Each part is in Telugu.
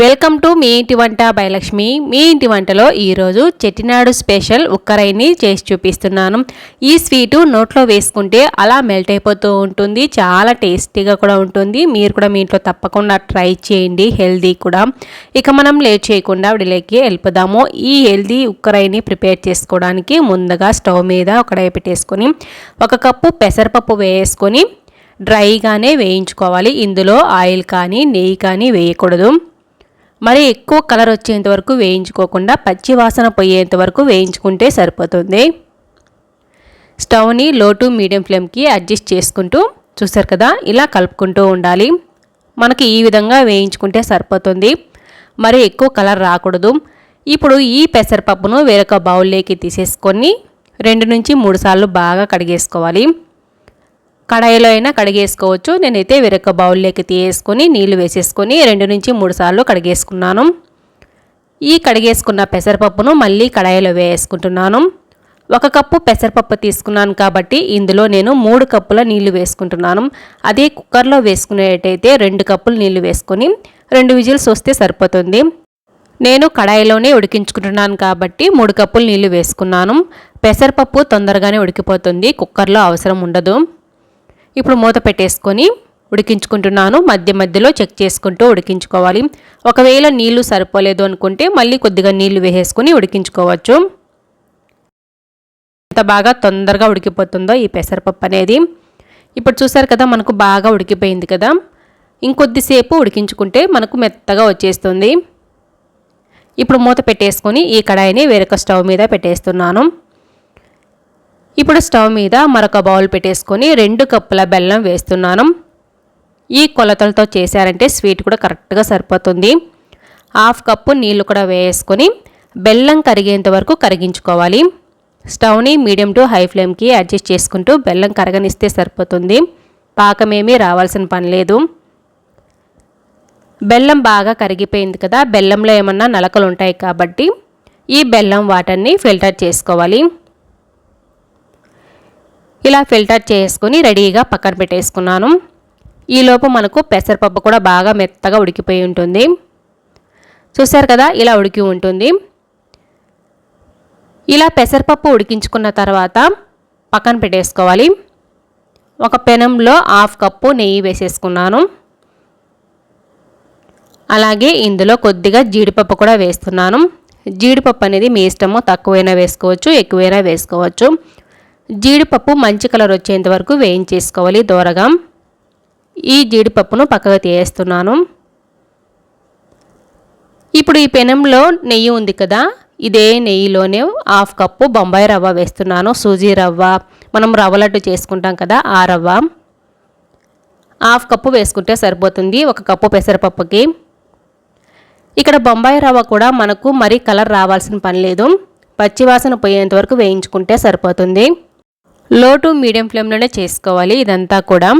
వెల్కమ్ టు మీ ఇంటి వంట భయలక్ష్మి మీ ఇంటి వంటలో ఈరోజు చెట్టినాడు స్పెషల్ ఉక్కరైని చేసి చూపిస్తున్నాను. ఈ స్వీటు నోట్లో వేసుకుంటే అలా మెల్ట్ అయిపోతూ ఉంటుంది. చాలా టేస్టీగా కూడా ఉంటుంది. మీరు కూడా మీ ఇంట్లో తప్పకుండా ట్రై చేయండి. హెల్దీ కూడా. ఇక మనం లేట్ చేయకుండా విడిలోకి వెళ్ళిపోదాము. ఈ హెల్దీ ఉక్కరైని ప్రిపేర్ చేసుకోవడానికి ముందుగా స్టవ్ మీద ఒక పెట్టేసుకొని ఒక కప్పు పెసరపప్పు వేసుకొని డ్రైగానే వేయించుకోవాలి. ఇందులో ఆయిల్ కానీ నెయ్యి కానీ వేయకూడదు. మరి ఎక్కువ కలర్ వచ్చేంత వరకు వేయించుకోకుండా పచ్చి వాసన పోయేంత వరకు వేయించుకుంటే సరిపోతుంది. స్టవ్ని లో టు మీడియం ఫ్లేమ్కి అడ్జస్ట్ చేసుకుంటూ చూసారు కదా ఇలా కలుపుకుంటూ ఉండాలి. మనకి ఈ విధంగా వేయించుకుంటే సరిపోతుంది. మరి ఎక్కువ కలర్ రాకూడదు. ఇప్పుడు ఈ పెసరపప్పును వేరొక బౌల్లోకి తీసేసుకొని రెండు నుంచి మూడు సార్లు బాగా కడిగేసుకోవాలి. కడాయిలో అయినా కడిగేసుకోవచ్చు. నేనైతే వేరొక బౌల్లోకి తీసేసుకొని నీళ్ళు వేసేసుకొని రెండు నుంచి మూడు సార్లు కడిగేసుకున్నాను. ఈ కడిగేసుకున్న పెసరపప్పును మళ్ళీ కడాయిలో వేసుకుంటున్నాను. ఒక కప్పు పెసరపప్పు తీసుకున్నాను కాబట్టి ఇందులో నేను మూడు కప్పుల నీళ్ళు వేసుకుంటున్నాను. అదే కుక్కర్లో వేసుకునేటైతే రెండు కప్పులు నీళ్ళు వేసుకొని రెండు విజిల్స్ వస్తే సరిపోతుంది. నేను కడాయిలోనే ఉడికించుకుంటున్నాను కాబట్టి మూడు కప్పులు నీళ్ళు వేసుకున్నాను. పెసరపప్పు తొందరగానే ఉడికిపోతుంది. కుక్కర్లో అవసరం ఉండదు. ఇప్పుడు మూత పెట్టేసుకొని ఉడికించుకుంటున్నాను. మధ్య మధ్యలో చెక్ చేసుకుంటూ ఉడికించుకోవాలి. ఒకవేళ నీళ్ళు సరిపోలేదు అనుకుంటే మళ్ళీ కొద్దిగా నీళ్ళు వేసేసుకొని ఉడికించుకోవచ్చు. ఎంత బాగా తొందరగా ఉడికిపోతుందో ఈ పెసరపప్పు అనేది. ఇప్పుడు చూసారు కదా మనకు బాగా ఉడికిపోయింది కదా. ఇంకొద్దిసేపు ఉడికించుకుంటే మనకు మెత్తగా వచ్చేస్తుంది. ఇప్పుడు మూత పెట్టేసుకొని ఈ కడాయిని వేరొక స్టవ్ మీద పెట్టేస్తున్నాను. ఇప్పుడు స్టవ్ మీద మరొక బౌల్ పెట్టేసుకొని రెండు కప్పుల బెల్లం వేస్తున్నాను. ఈ కొలతలతో చేశారంటే స్వీట్ కూడా కరెక్ట్గా సరిపోతుంది. హాఫ్ కప్పు నీళ్ళు కూడా వేసుకొని బెల్లం కరిగేంత వరకు కరిగించుకోవాలి. స్టవ్ని మీడియం టు హై ఫ్లేమ్కి అడ్జస్ట్ చేసుకుంటూ బెల్లం కరగనిస్తే సరిపోతుంది. పాకమేమీ రావాల్సిన పని లేదు. బెల్లం బాగా కరిగిపోయింది కదా బెల్లంలో ఏమన్నా నలకలు ఉంటాయి కాబట్టి ఈ బెల్లం వాటర్ని ఫిల్టర్ చేసుకోవాలి. ఇలా ఫిల్టర్ చేసుకుని రెడీగా పక్కన పెట్టేసుకున్నాను. ఈలోపు మనకు పెసరపప్పు కూడా బాగా మెత్తగా ఉడికిపోయి ఉంటుంది. చూశారు కదా ఇలా ఉడికి ఉంటుంది. ఇలా పెసరపప్పు ఉడికించుకున్న తర్వాత పక్కన పెట్టేసుకోవాలి. ఒక పెనంలో హాఫ్ కప్పు నెయ్యి వేసేసుకున్నాను. అలాగే ఇందులో కొద్దిగా జీడిపప్పు కూడా వేస్తున్నాను. జీడిపప్పు అనేది మీ ఇష్టము తక్కువైనా వేసుకోవచ్చు ఎక్కువైనా వేసుకోవచ్చు. జీడిపప్పు మంచి కలర్ వచ్చేంత వరకు వేయించేసుకోవాలి. దూరగా. ఈ జీడిపప్పును పక్కగా తీయేస్తున్నాను. ఇప్పుడు ఈ పెనంలో నెయ్యి ఉంది కదా ఇదే నెయ్యిలోనే హాఫ్ కప్పు బొంబాయి రవ్వ వేస్తున్నాను. సూజీ రవ్వ. మనం రవ్వ లడ్డు చేసుకుంటాం కదా ఆ రవ్వ. హాఫ్ కప్పు వేసుకుంటే సరిపోతుంది ఒక కప్పు పెసరపప్పుకి. ఇక్కడ బొంబాయి రవ్వ కూడా మనకు మరీ కలర్ రావాల్సిన పని లేదు. పచ్చివాసన పోయేంత వరకు వేయించుకుంటే సరిపోతుంది. లో టు మీడియం ఫ్లేమ్లోనే చేసుకోవాలి ఇదంతా కూడా.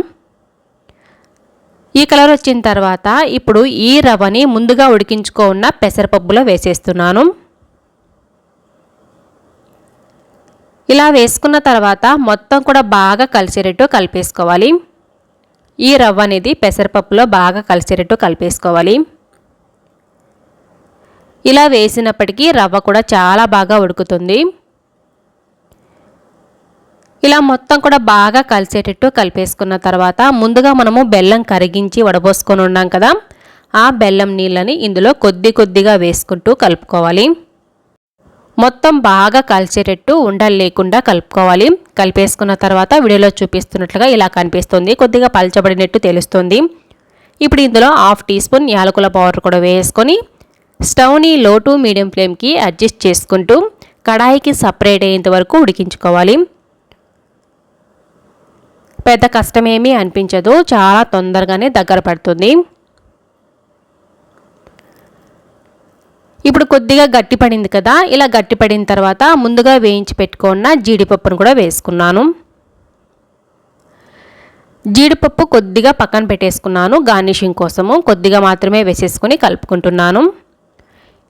ఈ కలర్ వచ్చిన తర్వాత ఇప్పుడు ఈ రవ్వని ముందుగా ఉడికించుకో ఉన్న పెసరపప్పులో వేసేస్తున్నాను. ఇలా వేసుకున్న తర్వాత మొత్తం కూడా బాగా కలిసేటట్టు కలిపేసుకోవాలి. ఈ రవ్వ అనేది పెసరపప్పులో బాగా కలిసేటట్టు కలిపేసుకోవాలి. ఇలా వేసినప్పటికీ రవ్వ కూడా చాలా బాగా ఉడుకుతుంది. ఇలా మొత్తం కూడా బాగా కలిసేటట్టు కలిపేసుకున్న తర్వాత ముందుగా మనము బెల్లం కరిగించి వడబోసుకొని ఉన్నాం కదా ఆ బెల్లం నీళ్ళని ఇందులో కొద్ది కొద్దిగా వేసుకుంటూ కలుపుకోవాలి. మొత్తం బాగా కలిసేటట్టు ఉండలు లేకుండా కలుపుకోవాలి. కలిపేసుకున్న తర్వాత వీడియోలో చూపిస్తున్నట్లుగా ఇలా కనిపిస్తుంది. కొద్దిగా పలచబడినట్టు తెలుస్తుంది. ఇప్పుడు ఇందులో హాఫ్ టీ స్పూన్ యాలకుల పౌడర్ కూడా వేసుకొని స్టవ్ని లో టు మీడియం ఫ్లేమ్కి అడ్జస్ట్ చేసుకుంటూ కడాయికి సపరేట్ అయ్యేంత వరకు ఉడికించుకోవాలి. పెద్ద కష్టమేమీ అనిపించదు. చాలా తొందరగానే దగ్గర పడుతుంది. ఇప్పుడు కొద్దిగా గట్టి పడింది కదా. ఇలా గట్టి పడిన తర్వాత ముందుగా వేయించి పెట్టుకున్న జీడిపప్పును కూడా వేసుకున్నాను. జీడిపప్పు కొద్దిగా పక్కన పెట్టేసుకున్నాను. గార్నిషింగ్ కోసము కొద్దిగా మాత్రమే వేసేసుకుని కలుపుకుంటున్నాను.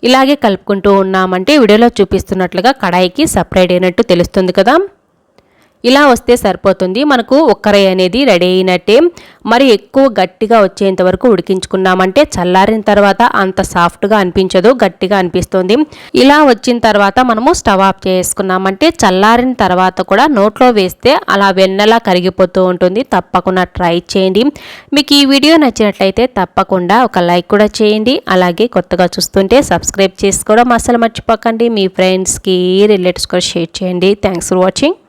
ఇలాగే కలుపుకుంటూ ఉన్నామంటే వీడియోలో చూపిస్తున్నట్లుగా కడాయికి సపరేట్ అయినట్టు తెలుస్తుంది కదా. ఇలా వస్తే సరిపోతుంది. మనకు ఒక్కరై అనేది రెడీ అయినట్టే. మరి ఎక్కువ గట్టిగా వచ్చేంత వరకు ఉడికించుకున్నామంటే చల్లారిన తర్వాత అంత సాఫ్ట్గా అనిపించదు గట్టిగా అనిపిస్తుంది. ఇలా వచ్చిన తర్వాత మనము స్టవ్ ఆఫ్ చేసుకున్నామంటే చల్లారిన తర్వాత కూడా నోట్లో వేస్తే అలా వెన్నెలా కరిగిపోతూ ఉంటుంది. తప్పకుండా ట్రై చేయండి. మీకు ఈ వీడియో నచ్చినట్లయితే తప్పకుండా ఒక లైక్ కూడా చేయండి. అలాగే కొత్తగా చూస్తుంటే సబ్స్క్రైబ్ చేసుకోవడం అసలు మర్చిపోకండి. మీ ఫ్రెండ్స్కి రిలేటివ్స్ కూడా షేర్ చేయండి. Thanks for watching.